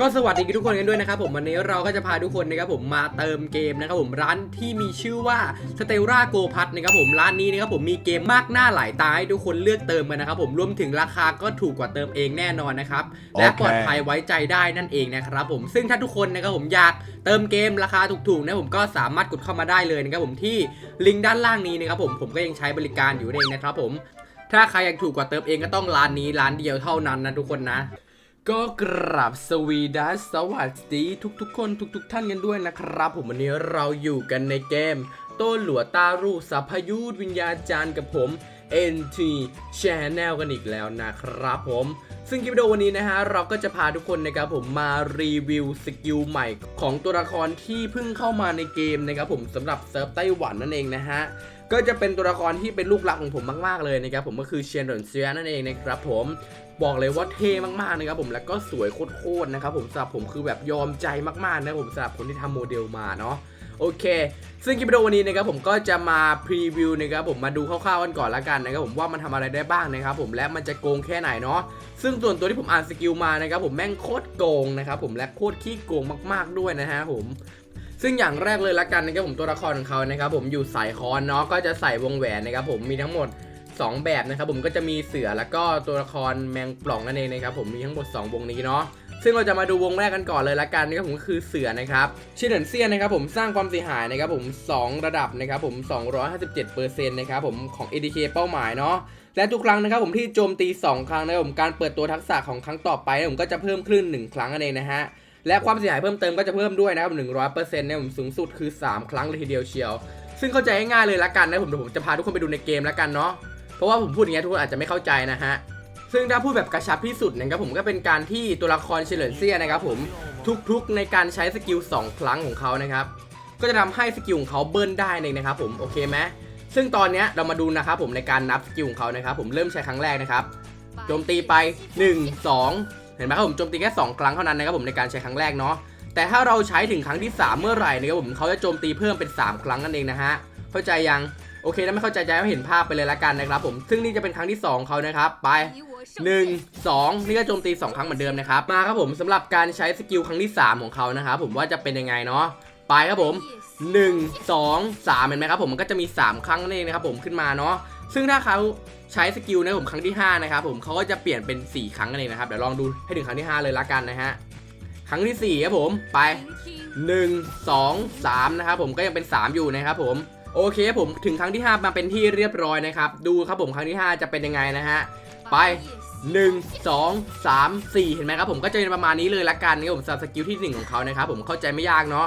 ก็สวัสดีทุกคนกันด้วยนะครับผมวันนี้เราก็จะพาทุกคนนะครับผมมาเติมเกมนะครับผมร้านที่มีชื่อว่า s t e l l a Go p a s นะครับผมร้านนี้นะครับผมมีเกมมากหน้าหลายตาให้ทุกคนเลือกเติมกันนะครับผมรวมถึงราคาก็ถูกกว่าเติมเองแน่นอนนะครับและโอเคปลอดภัยไว้ใจได้นั่นเองนะครับผมซึ่งถ้าทุกคนนะครับผมอยากเติมเกมราคาถูกๆนะผมก็สามารถกดเข้ามาได้เลยนะครับผมที่ลิงก์ด้านล่างนี้นะครับผมผมก็ยังใช้บริการอยู่นั่นเองนะครับผมถ้าใครอยากถูกกว่าเติมเองก็ต้องร้านนี้ร้านเดียวเท่านั้นนะทุกคนนะ ก็กราบสวีดัสสวัสดีทุกๆ คนทุก ๆ ท่านกันด้วยนะครับ ผมวันนี้เราอยู่กันในเกม โต้หลัวตารูสัพพยุทธวิญญาจารย์กับผม NT Channel กันอีกแล้วนะครับผม ซึ่งคลิปวิดีโอวันนี้นะฮะเราก็จะพาทุกคนนะครับผมมารีวิวสกิลใหม่ของตัวละครที่เพิ่งเข้ามาในเกมนะครับผมสำหรับเซิร์ฟไต้หวันนั่นเองนะฮะก็จะเป็นตัวละครที่เป็นลูกรักของผมมากๆเลยนะครับผมก็คือเชียนหลนเซียนั่นเองนะครับผมบอกเลยว่าเท่มากๆนะครับผมแล้วก็สวยโคตรๆนะครับผมสำหรับผมคือแบบยอมใจมากๆนะผมสำหรับคนที่ทำโมเดลมาเนาะโอเค ซึ่งคลิปวิดีโอวันนี้นะครับผมก็จะมาพรีวิวนะครับผมมาดูคร่าวๆกันก่อนละกันนะครับผมว่ามันทำอะไรได้บ้างนะครับผมและมันจะโกงแค่ไหนเนาะซึ่งส่วนตัวที่ผมอ่านสกิลมานะครับผมแม่งโคตรโกงนะครับผมและโคตรขี้โกงมากๆด้วยนะฮะผมซึ่งอย่างแรกเลยละกันนะครับผมตัวละครของเขานะครับผมอยู่สายคอนเนาะก็จะใส่วงแหวนนะครับผมมีทั้งหมด 2 แบบนะครับผมก็จะมีเสือแล้วก็ตัวละครแมงปล่องนั่นเองนะครับผมมีทั้งหมด 2 วงนี้เนาะซึ่งเราจะมาดูวงแรกกันก่อนเลยละกันนะครับผมก็คือเสือนะครับชินเดนเซียนนะครับผมสร้างความเสียหายนะครับผม 2 ระดับนะครับผม 257%นะครับผมของ ADK เป้าหมายเนาะและทุกครั้งนะครับผมที่โจมตี 2 ครั้งนะครับผมการเปิดตัวทักษะของครั้งต่อไปนะผมก็จะเพิ่มขึ้น1 ครั้งนั่นเองนะฮะและความเสียหายเพิ่มเติมก็จะเพิ่มด้วยนะครับ100%เนี่ยผมสูงสุดคือ 3 ครั้งเลยทีเดียวเชียว ซึ่งเข้าใจง่ายเลยละกันนะผมเดี๋ยวผมจะพาทุกคนไปดูในเกมละกันเนาะ เพราะว่าผมพูดอย่างเงี้ยทุกคนอาจจะไม่เข้าใจนะฮะซึ่งถ้าพูดแบบกระชับที่สุดนะครับผมก็เป็นการที่ตัวละครเฉลินเซียนะครับผมทุกๆในการใช้สกิล2 ครั้งของเขานะครับก็จะทำให้สกิลของเขาเบิ้ลได้เลยนะครับผมโอเคไหมซึ่งตอนนี้เรามาดูนะครับผมในการนับสกิลของเขานะครับผมเริ่มใช้ครั้งแรกนะครับโจมตีไป 1 2 เห็นไหมครับผมโจมตีแค่ 2 ครั้งเท่านั้นนะครับผมในการใช้ครั้งแรกเนาะแต่ถ้าเราใช้ถึงครั้งที่ 3 เมื่อไหร่นะครับผมเขาจะโจมตีเพิ่มเป็น 3 ครั้งนั่นเองนะฮะเข้าใจยัง โอเคถ้าไม่เข้าใจจะให้เห็นภาพไปเลยละกันนะครับผมซึ่งนี่จะเป็นครั้งที่ 2เขานะครับไป 1 2 นี่ก็โจมตี 2 ครั้งเหมือนเดิมนะครับมาครับผมสำหรับการใช้สกิลครั้งที่ 3 ของเขานะครับผมว่าจะเป็นยังไงเนาะไปครับผม 1 2 3 เห็นไหมครับผมมันก็จะมี 3 ครั้งนั่นเองนะครับผมขึ้นมาเนาะซึ่งถ้าเขาใช้สกิลนะผมครั้งที่ 5 นะครับผมเขาก็จะเปลี่ยนเป็น 4 ครั้งนั่นเองนะครับเดี๋ยวลองดูให้ถึงครั้งที่ 5 เลยละกันนะฮะครั้งที่4ครับผมไป 1 2 3 นะครับผมก็ยังเป็น 3 อยู่นะครับผม โอเคครับผมถึงครั้งที่ 5 มาเป็นที่เรียบร้อยนะครับ ดูครับผมครั้งที่ 5 จะเป็นยังไงนะฮะ ไป 1 2 3 4 เห็นไหมครับผมก็จะเป็นประมาณนี้เลยละกันนะครับผมสำหรับสกิลที่ 1 ของเขานะครับผมเข้าใจไม่ยากเนาะ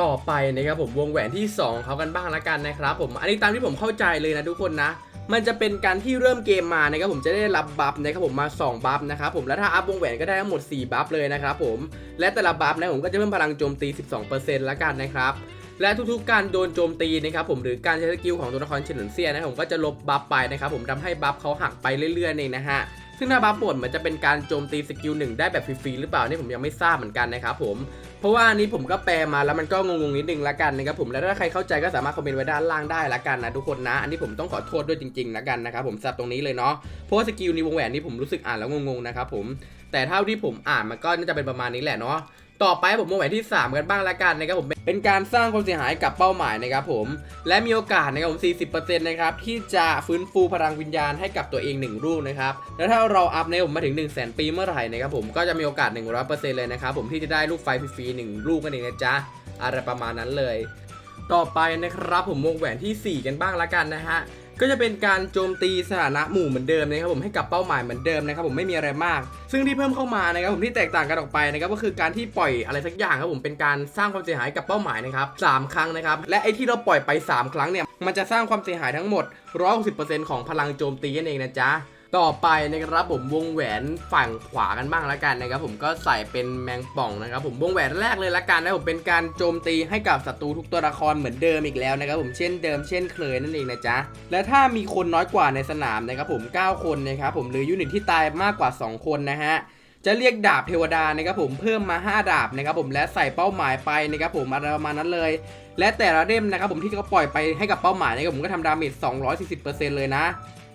ต่อไปนะครับผมวงแหวนที่ 2 เขากันบ้างละกันนะครับผมอันนี้ตามที่ผมเข้าใจเลยนะทุกคนนะมันจะเป็นการที่เริ่มเกมมานะครับผมจะได้รับบัฟนะครับผมมา2บัฟนะครับผมและถ้าอัพวงแหวนก็ได้ทั้งหมด 4 บัฟเลยนะครับผมและแต่ละบัฟนะผมก็จะเพิ่มพลังโจมตี 12%ละกันนะครับ และทุกๆการโดนโจมตีนะครับผมหรือการใช้สกิลของตัวละครเฉลินเซียนะผมก็จะลบบัฟไปนะครับผมทำให้บัฟเขาหักไปเรื่อยๆเองนะฮะซึ่งถ้าบัฟหมดมันจะเป็นการโจมตีสกิลหนึ่งได้แบบฟรีๆหรือเปล่านี่ผมยังไม่ทราบเหมือนกันนะครับผมเพราะว่าอันนี้ผมก็แปลมาแล้วมันก็งงๆนิดนึงละกันนะครับผมแล้วถ้าใครเข้าใจก็สามารถคอมเมนต์ไว้ด้านล่างได้ละกันนะทุกคนนะ อันนี้ผมต้องขอโทษด้วยจริงๆละกันนะครับผมสับตรงนี้เลยเนาะเพราะว่าสกิลในวงแหวนนี่ผมรู้สึกอ่านแล้วงงๆนะครับผมแต่เท่าที่ผมอ่านมันก็น่าจะเป็นประมาณนี้แหละเนาะ ต่อไปผมวงแหวนที่ 3 กันบ้างละกันนะครับผมเป็นการสร้างความเสียหายกับเป้าหมายนะครับผมและมีโอกาสนะครับผม 40%นะครับที่จะฟื้นฟูพลังวิญญาณให้กับตัวเอง1ลูกนะครับแล้วถ้าเราอัพในผมมาถึง 1 0 0 0 0แปีเมื่อไหร่นะครับผมก็จะมีโอกาส 100%เลยนะครับผมที่จะได้ลูกไฟฟรีๆ1ลูกกันเองนะจ๊ะอะไรประมาณนั้นเลย ต่อไปนะครับผมวงแหวนทีสี่4 กันบ้างละกันนะฮะ ก็จะเป็นการโจมตีสถานะหมู่เหมือนเดิมนะครับผมให้กับเป้าหมายเหมือนเดิมนะครับผมไม่มีอะไรมาก ซึ่งที่เพิ่มเข้ามานะครับผมที่แตกต่างกันออกไปนะครับก็คือการที่ปล่อยอะไรสักอย่างครับผมเป็นการสร้างความเสียหายกับเป้าหมายนะครับสามครั้งนะครับและไอ้ที่เราปล่อยไป 3 ครั้งเนี่ยมันจะสร้างความเสียหายทั้งหมด160%ของพลังโจมตีนั่นเองนะจ๊ะ ต่อไปนะครับผมวงแหวนฝั่งขวากันบ้างละกันนะครับผมก็ใส่เป็นแมงป่องนะครับผมวงแหวนแรกเลยละกันนะผมเป็นการโจมตีให้กับศัตรูทุกตัวละครเหมือนเดิมอีกแล้วนะครับผมเช่นเดิมเช่นเคยนั่นเองนะจ๊ะและถ้ามีคนน้อยกว่าในสนามนะครับผม 9 คนนะครับผมหรือยูนิตที่ตายมากกว่า 2 คนนะฮะจะเรียกดาบเทวดานะครับผมเพิ่มมา 5 ดาบนะครับผมและใส่เป้าหมายไปนะครับผมอะไรประมาณนั้นเลย และแต่ละเล่มนะครับผมที่เขาปล่อยไปให้กับเป้าหมายนะครับผมก็ทำดาเมจ240%เลยนะ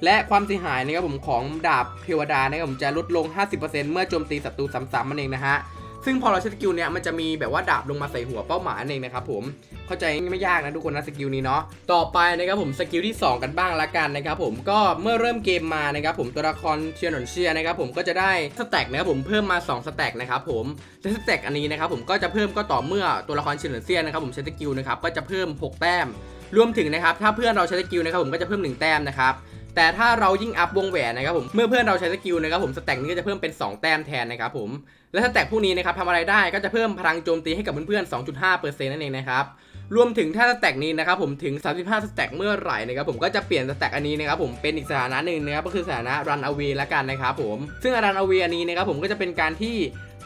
และความเสียหายนะครับผมของดาบเทวดานะครับผมจะลดลง 50%เมื่อโจมตีศัตรูซ้ำๆมันเองนะฮะซึ่งพอเราใช้สกิลเนี้ยมันจะมีแบบว่าดาบลงมาใส่หัวเป้าหมายนั่นเองนะครับผมเข้าใจไม่ยากนะทุกคนนะสกิลนี้เนาะต่อไปนะครับผมสกิลที่ 2 กันบ้างละกันนะครับผมก็เมื่อเริ่มเกมมานะครับผมตัวละครเชียร์หนอนเชียร์นะครับผมก็จะได้สแต็กนะครับผมเพิ่มมา 2 สแต็กนะครับผมและสแต็กอันนี้นะครับผมก็จะเพิ่มก็ต่อเมื่อตัวละครเชียร์หนอนเชียร์นะครับผมใช้สกิลนะครับก็จะเพิ่ม 6 แต้ม รวมถึงนะครับถ้าเพื่อนเราใช้สกิลนะครับผมก็จะเพิ่ม 1 แต้มนะครับ แต่ถ้าเรายิ่งอัพวงแหวนนะครับผมเมื่อเพื่อนเราใช้สกิลนะครับผมสแต็กนี้ก็จะเพิ่มเป็น 2 แต้มแทนนะครับผมและสแต็กพวกนี้นะครับทำอะไรได้ก็จะเพิ่มพลังโจมตีให้กับเพื่อนๆ2.5%นั่นเองนะครับรวมถึงถ้าสแต็กนี้นะครับผมถึง 35 สแต็กเมื่อไหร่นะครับผมก็จะเปลี่ยนสแต็กอันนี้นะครับผมเป็นอีกสถานะหนึ่งนะครับก็คือสถานะ run away ละกันนะครับผมซึ่ง run away อันนี้นะครับผมก็จะเป็นการที่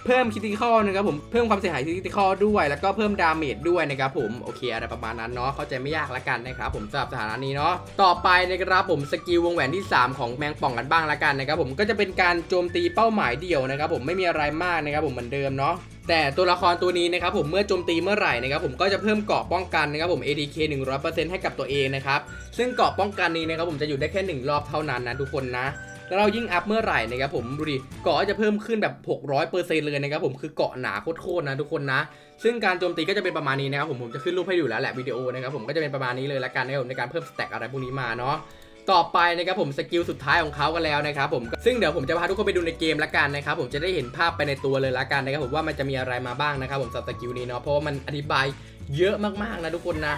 เพิ่มคิติคอลนะครับผมเพิ่มความเสียหายคิติคอลด้วย แล้วก็เพิ่มดาเมจด้วยนะครับผมโอเคอะไรประมาณนั้นเนาะเข้าใจไม่ยากละกันนะครับผมสำหรับสถานะนี้เนาะต่อไปนะครับผมสกิลวงแหวนที่ 3 ของแมงป่องกันบ้างละกันนะครับผมก็จะเป็นการโจมตีเป้าหมายเดียวนะครับผมไม่มีอะไรมากนะครับผมเหมือนเดิมเนาะแต่ตัวละครตัวนี้นะครับผมเมื่อโจมตีเมื่อไหร่นะครับผมก็จะเพิ่มเกราะป้องกันนะครับผม ADK 100%ให้กับตัวเองนะครับซึ่งเกราะป้องกันนี้นะครับผมจะอยู่ได้แค่ 1 รอบเท่านั้นนะทุกคนนะ แล้วเรายิ่งอัพเมื่อไหร่นะครับผมดูดิเกาะจะเพิ่มขึ้นแบบ 600%เลยนะครับผมคือเกาะหนาโคตรๆนะทุกคนนะ ซึ่งการโจมตีก็จะเป็นประมาณนี้นะครับผมผมจะขึ้นรูปให้อยู่แล้วแหละวิดีโอนะครับผมก็จะเป็นประมาณนี้เลยละกันนะครับผมในการเพิ่มสแต็กอะไรพวกนี้มาเนาะต่อไปนะครับผมสกิลสุดท้ายของเขากันแล้วนะครับผมซึ่งเดี๋ยวผมจะพาทุกคนไปดูในเกมละกันนะครับผมจะได้เห็นภาพไปในตัวเลยละกันนะครับผมว่ามันจะมีอะไรมาบ้างนะครับผมสำหรับสกิลนี้เนาะเพราะว่ามันอธิบายเยอะมากๆนะทุกคนนะ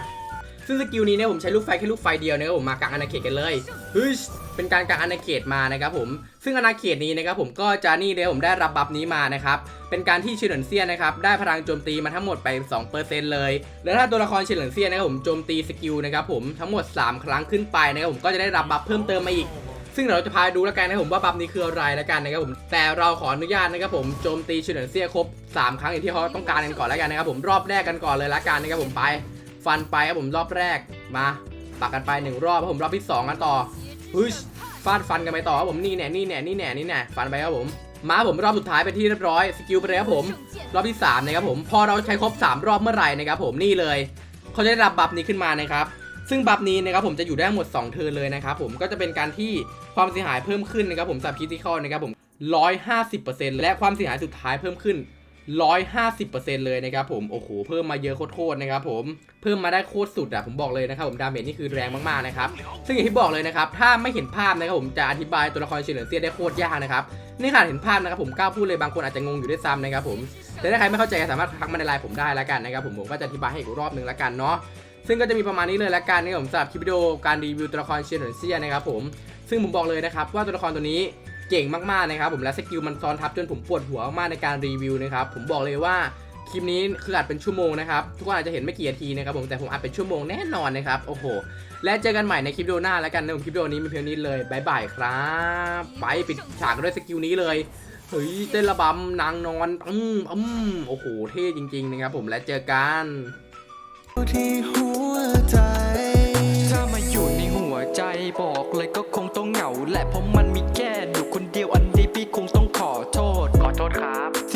ซึ่งสกิลนี้เนี่ยผมใช้ลูกไฟแค่ลูกไฟเดียวนะครับผมมากางอาณาเขตกันเลยเฮ้ยเป็นการกางอาณาเขตมานะครับผม ซึ่งอาณาเขตนี้นะครับผมก็จะนี่เลยผมได้รับบัฟนี้มานะครับเป็นการที่เฉลินเซียนนะครับได้พลังโจมตีมาทั้งหมดไป 2%เลย แล้วถ้าตัวละครเฉลินเซียนนะครับผมโจมตีสกิลนะครับผมทั้งหมด 3 ครั้งขึ้นไปนะครับผมก็จะได้รับบัฟเพิ่มเติมมาอีกซึ่งเดี๋ยวเราจะพาดูแล้วกันนะครับผมว่าบัฟนี้คืออะไรแล้วกันนะครับผมแต่เราขออนุญาตนะครับผมโจมตีเฉลินเซียครบ 3 ครั้งอย่างที่เขาต้องการกันก่อนแล้วกันนะครับผมรอบแรกกันก่อนเลยละกันนะครับผมไป ฟันไปครับผมรอบแรกมาปักกันไปหนึ่งรอบครับผมรอบที่สองกันต่อฮึชฟาดฟันกันไปต่อครับผมนี่แน่นี่แน่นี่แน่นี่แน่ฟันไปครับผมมาผมรอบสุดท้ายไปนที่เรียบร้อยสกิลไปเลยครับผมรอบที่สามนะครับผมพอเราใช้ครบสามรอบเมื่อไหร่นะครับผมนี่เลยเขาจะได้รับบัฟนี้ขึ้นมานะครับซึ่งบัฟนี้นะครับผมจะอยู่ได้หมด 2 เทิร์นเลยนะครับผมก็จะเป็นการที่ความเสียหายเพิ่มขึ้นนะครับผมสับคิติคอลนะครับผม150%และความเสียหายสุดท้ายเพิ่มขึ้น 150%เลยนะครับผม โอ้โห เพิ่มมาเยอะโคตรๆนะครับผม เพิ่มมาได้โคตรสุดอะผมบอกเลยนะครับผม ดาเมจนี่คือแรงมากๆนะครับ ซึ่งอย่างที่บอกเลยนะครับ ถ้าไม่เห็นภาพนะครับผม จะอธิบายตัวละครเฉลิมเซียได้โคตรยากนะครับ นี่ขนาดเห็นภาพนะครับผม กล้าพูดเลยบางคนอาจจะงงอยู่ด้วยซ้ำนะครับผม แต่ถ้าใครไม่เข้าใจสามารถทักมาในไลน์ผมได้แล้วกันนะครับผม ผมก็จะอธิบายให้อีกรอบหนึ่งแล้วกันเนาะ ซึ่งก็จะมีประมาณนี้เลยแล้วกันนะครับผมสำหรับคลิปวิดีโอการรีวิวตัวละครเฉลิมเซียนะครับผม ซึ่งผมบอกเลยนะครับว่าตัวละครตัวนี้ เก่งมากๆนะครับผมและสกิลมันซ้อนทับจนผมปวดหัวมากในการรีวิวนะครับผมบอกเลยว่าคลิปนี้คืออัดเป็นชั่วโมงนะครับทุกคนอาจจะเห็นไม่กี่นาทีนะครับผมแต่ผมอัดเป็นชั่วโมงแน่นอนนะครับโอ้โหและเจอกันใหม่ในคลิปวิดีโอหน้าแล้วกันในคลิปวิดีโอนี้มีเพียงนี้เลยบายบายครับไปปิดฉากด้วยสกิลนี้เลยเฮ้ยเต้นระบำนางนอนอืมอืมโอ้โหเท่จริง ๆ นะครับผมและเจอกันที่หัวใจ ถ้ามาอยู่ในหัวใจบอกเลยก็คงต้องเหงาแหละเพราะมัน